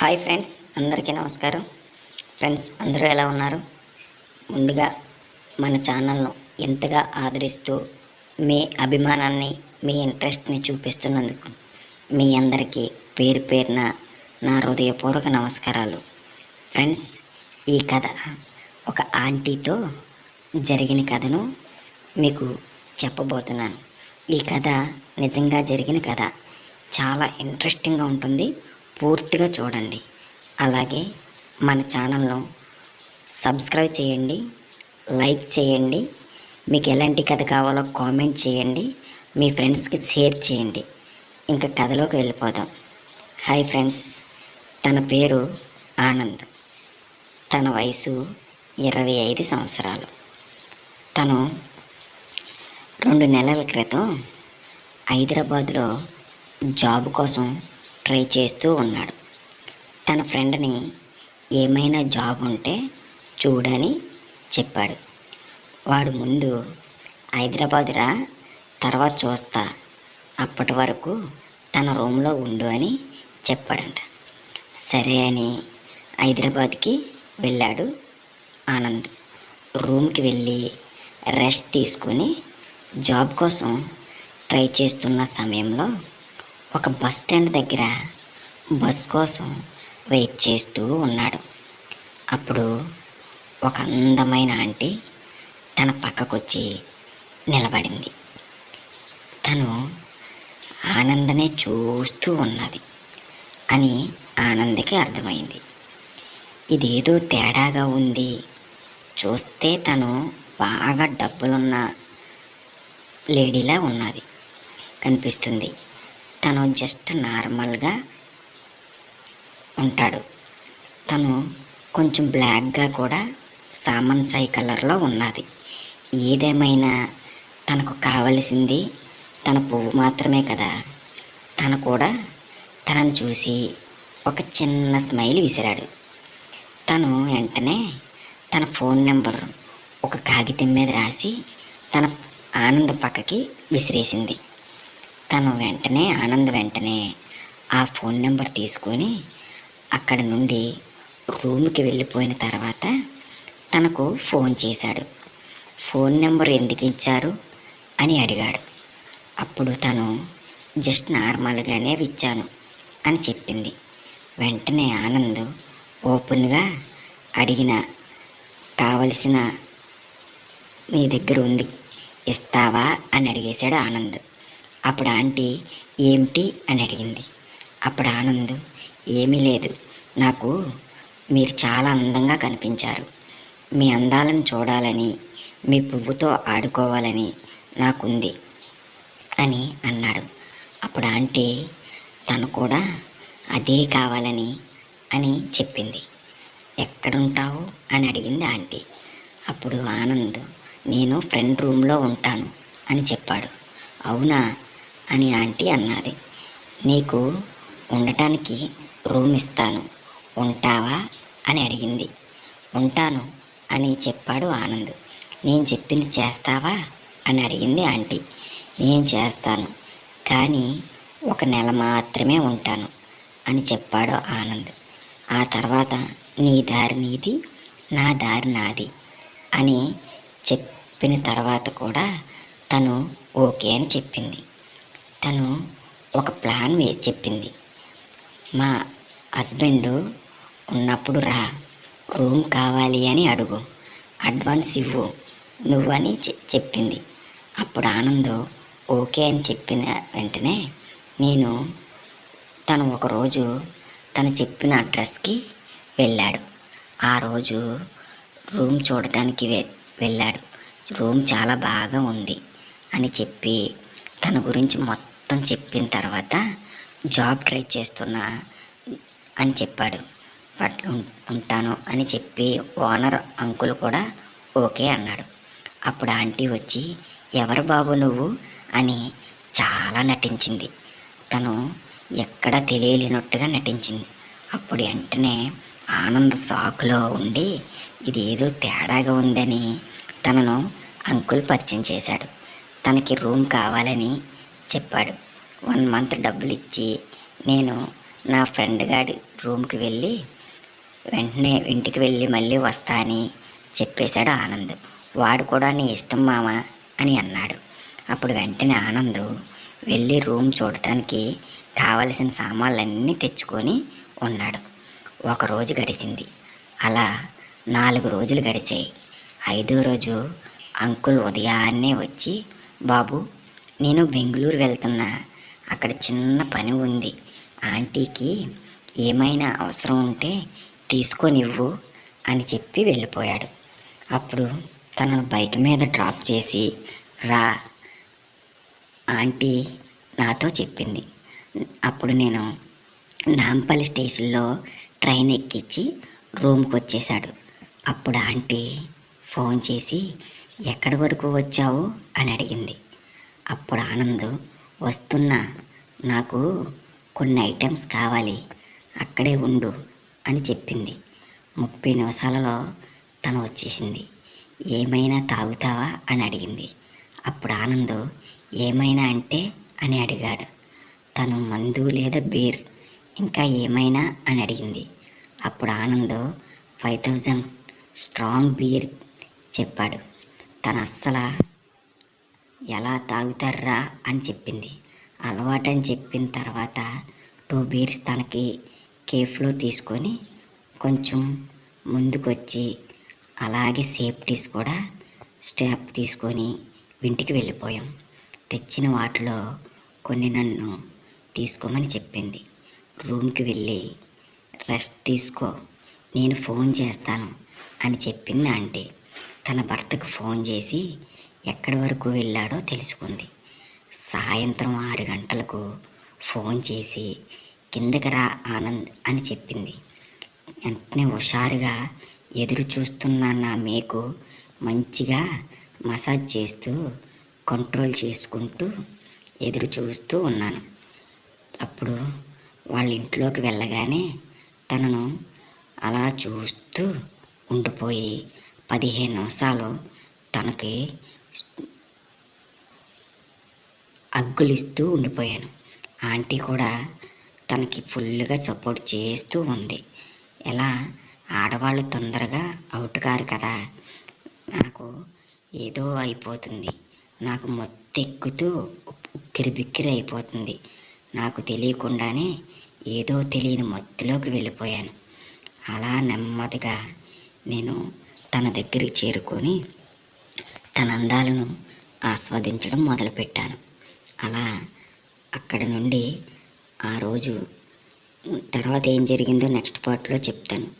Hi friends అందరికీ నమస్కారం. Friends అందరూ ఎలా ఉన్నారు? ముందుగా మన ఛానల్ను ఎంతగా ఆదరిస్తూ మీ అభిమానాన్ని మీ ఇంట్రెస్ట్ని చూపిస్తున్నందుకు మీ అందరికీ పేరు పేరున నా హృదయపూర్వక నమస్కారాలు. ఫ్రెండ్స్ ఈ కథ ఒక ఆంటీతో జరిగిన కథను మీకు చెప్పబోతున్నాను. ఈ కథ నిజంగా జరిగిన కథ. చాలా ఇంట్రెస్టింగ్గా ఉంటుంది. పూర్తిగా చూడండి. అలాగే మన ఛానల్ను సబ్స్క్రైబ్ చేయండి లైక్ చేయండి మీకు ఎలాంటి కథ కావాలో కామెంట్ చేయండి మీ ఫ్రెండ్స్కి షేర్ చేయండి. ఇంకా కథలోకి వెళ్ళిపోదాం. హాయ్ ఫ్రెండ్స్ తన పేరు ఆనంద్. తన వయసు ఇరవై ఐదు సంవత్సరాలు. తను రెండు నెలల క్రితం హైదరాబాద్లో జాబ్ కోసం ట్రై చేస్తూ ఉన్నాడు. తన ఫ్రెండ్ని ఏమైనా జాబ్ ఉంటే చూడని చెప్పాడు. వాడు ముందు హైదరాబాద్ రా తర్వాత చూస్తా. అప్పటి వరకు తన రూమ్లో ఉండు అని చెప్పాడంట. సరే అని హైదరాబాద్కి వెళ్ళాడు ఆనంద్. రూమ్కి వెళ్ళి రెస్ట్ తీసుకొని జాబ్ కోసం ట్రై చేస్తున్న సమయంలో ఒక బస్ స్టాండ్ దగ్గర బస్ కోసం వెయిట్ చేస్తూ ఉన్నాడు. అప్పుడు ఒక అందమైన ఆంటీ తన పక్కకొచ్చి నిలబడింది. తను ఆనందనే చూస్తూ ఉన్నది అని ఆనందకి అర్థమైంది. ఇదేదో తేడాగా ఉంది. చూస్తే తను బాగా డబ్బులున్న లేడీలా ఉన్నది. కనిపిస్తుంది. తను జస్ట్ నార్మల్గా ఉంటాడు. తను కొంచెం బ్లాక్గా కూడా సామన్ సాయి కలర్లో ఉన్నది. ఏదేమైనా తనకు కావలసింది తన పువ్వు మాత్రమే కదా. తను కూడా తనను చూసి ఒక చిన్న స్మైల్ విసిరాడు. తను వెంటనే తన ఫోన్ నెంబర్ ఒక కాగితం మీద రాసి తన ఆనంద పక్కకి విసిరేసింది. తను వెంటనే ఆనంద్ వెంటనే ఆ ఫోన్ నెంబర్ తీసుకొని అక్కడ నుండి రూమ్కి వెళ్ళిపోయిన తర్వాత తనకు ఫోన్ చేశాడు. ఫోన్ నెంబర్ ఎందుకు ఇచ్చారు అని అడిగాడు. అప్పుడు తను జస్ట్ నార్మల్గానే ఇచ్చాను అని చెప్పింది. వెంటనే ఆనంద్ ఓపెన్గా అడిగిన కావలసిన మీ దగ్గర ఉంది ఇస్తావా? అని అడిగేశాడు ఆనంద్. అప్పుడు ఆంటీ ఏమిటి అని అడిగింది. అప్పుడు ఆనంద్ ఏమీ లేదు. నాకు మీరు చాలా అందంగా కనిపించారు. మీ అందాలను చూడాలని మీ పువ్వుతో ఆడుకోవాలని నాకుంది అని అన్నాడు. అప్పుడు ఆంటీ తను కూడా అదే కావాలని అని చెప్పింది. ఎక్కడుంటావు అని అడిగింది ఆంటీ. అప్పుడు ఆనంద్ నేను ఫ్రెండ్ రూమ్లో ఉంటాను అని చెప్పాడు. అవునా? అని ఆంటీ అన్నది నీకు ఉండటానికి రూమ్ ఇస్తాను. ఉంటావా అని అడిగింది. ఉంటాను అని చెప్పాడు ఆనంద్. నేను చెప్పింది చేస్తావా అని అడిగింది ఆంటీ. నేను చేస్తాను కానీ ఒక నెల మాత్రమే ఉంటాను అని చెప్పాడు ఆనంద్. ఆ తర్వాత నీ దారి నీది నా దారి నాది అని చెప్పిన తర్వాత కూడా తను ఓకే అని చెప్పింది. తను ఒక ప్లాన్ వేసి చెప్పింది. మా హస్బెండ్ ఉన్నప్పుడు రా రూమ్ కావాలి అని అడుగు అడ్వాన్స్ ఇవ్వు నువ్వని చె- చెప్పింది. అప్పుడు ఆనందం ఓకే అని చెప్పిన వెంటనే నేను తను ఒకరోజు తను చెప్పిన అడ్రస్కి వెళ్ళాడు. ఆ రోజు రూమ్ చూడటానికి వె వెళ్ళాడు. రూమ్ చాలా బాగా ఉంది అని చెప్పి తన గురించి మొత్తం మొత్తం చెప్పిన తర్వాత జాబ్ ట్రై చేస్తున్నా అని చెప్పాడు. ఉంటాను అని చెప్పి ఓనర్ అంకుల్ కూడా ఓకే అన్నాడు. అప్పుడు ఆంటీ వచ్చి ఎవరు బాబు నువ్వు? అని చాలా నటించింది. తను ఎక్కడ తెలియలేనట్టుగా నటించింది. అప్పుడు వెంటనే ఆనంద్ సాకులో ఉండి ఇది ఏదో తేడాగా ఉందని తనను అంకుల్ పరిచయం చేశాడు. తనకి రూమ్ కావాలని చెప్పాడు. వన్ మంత్ డబ్బులు ఇచ్చి నేను నా ఫ్రెండ్ గారి రూమ్కి వెళ్ళి వెంటనే ఇంటికి వెళ్ళి మళ్ళీ వస్తా అని చెప్పేశాడు ఆనంద్. వాడు కూడా నీ ఇష్టం మామ అని అన్నాడు. అప్పుడు వెంటనే ఆనంద్ వెళ్ళి రూమ్ చూడటానికి కావలసిన సామాన్లన్నీ తెచ్చుకొని ఉన్నాడు. ఒక రోజు గడిచింది. అలా నాలుగు రోజులు గడిచాయి. ఐదో రోజు అంకుల్ ఉదయాన్నే వచ్చి బాబు నేను బెంగళూరు వెళ్తున్నా. అక్కడ చిన్న పని ఉంది. ఆంటీకి ఏమైనా అవసరం ఉంటే తీసుకొనివ్వు అని చెప్పి వెళ్ళిపోయాడు. అప్పుడు తనను బైక్ మీద డ్రాప్ చేసి రా ఆంటీ నాతో చెప్పింది. అప్పుడు నేను నాంపల్లి స్టేషన్లో ట్రైన్ ఎక్కించి రూమ్కి వచ్చేసాడు అప్పుడు ఆంటీ ఫోన్ చేసి ఎక్కడి వరకు వచ్చావు? అని అడిగింది. అప్పుడు ఆనంద్ వస్తున్నా నాకు కొన్ని ఐటమ్స్ కావాలి అక్కడే ఉండు అని చెప్పింది. ముప్పై నిమిషాలలో తను వచ్చేసింది. ఏమైనా తాగుతావా? అని అడిగింది. అప్పుడు ఆనంద్ ఏమైనా అంటే? అని అడిగాడు. తను మందు లేదా బీర్ ఇంకా ఏమైనా? అని అడిగింది. అప్పుడు Anand five thousand strong beer చెప్పాడు. తను అస్సలు ఎలా తాగుతారా అని చెప్పింది. అలవాటని చెప్పిన తర్వాత టూ బీర్స్ తనకి కేఫ్లో తీసుకొని కొంచెం ముందుకొచ్చి అలాగే సేఫ్టీస్ కూడా స్టాప్ తీసుకొని ఇంటికి వెళ్ళిపోయాం. తెచ్చిన వాటిలో కొన్ని నన్ను తీసుకోమని చెప్పింది. రూమ్కి వెళ్ళి రెస్ట్ తీసుకో నేను ఫోన్ చేస్తాను అని చెప్పింది ఆంటీ. తన భర్తకు ఫోన్ చేసి ఎక్కడి వరకు వెళ్ళాడో తెలుసుకుంది. సాయంత్రం ఆరు గంటలకు ఫోన్ చేసి కిందకి రా ఆనంద్ అని చెప్పింది. వెంటనే హుషారుగా ఎదురు చూస్తున్న నా మేకు మంచిగా మసాజ్ చేస్తూ కంట్రోల్ చేసుకుంటూ ఎదురు చూస్తూ ఉన్నాను. అప్పుడు వాళ్ళ ఇంట్లోకి వెళ్ళగానే తనను అలా చూస్తూ ఉండిపోయి పదిహేను నిమిషాలు తనకి అగ్గులిస్తూ ఉండిపోయాను. ఆంటీ కూడా తనకి ఫుల్గా సపోర్ట్ చేస్తూ ఉంది. ఎలా? ఆడవాళ్ళు తొందరగా అవుట్ కారు కదా. నాకు ఏదో అయిపోతుంది. నాకు మొత్తెక్కుతూ ఉక్కిరి బిక్కిరి అయిపోతుంది నాకు తెలియకుండానే ఏదో తెలియని మత్తులోకి వెళ్ళిపోయాను. అలా నెమ్మదిగా నేను తన దగ్గరికి చేరుకొని తన అందాలను ఆస్వాదించడం మొదలుపెట్టాను. అలా అక్కడ నుండి ఆ రోజు తర్వాత ఏం జరిగిందో నెక్స్ట్ పార్ట్లో చెప్తాను.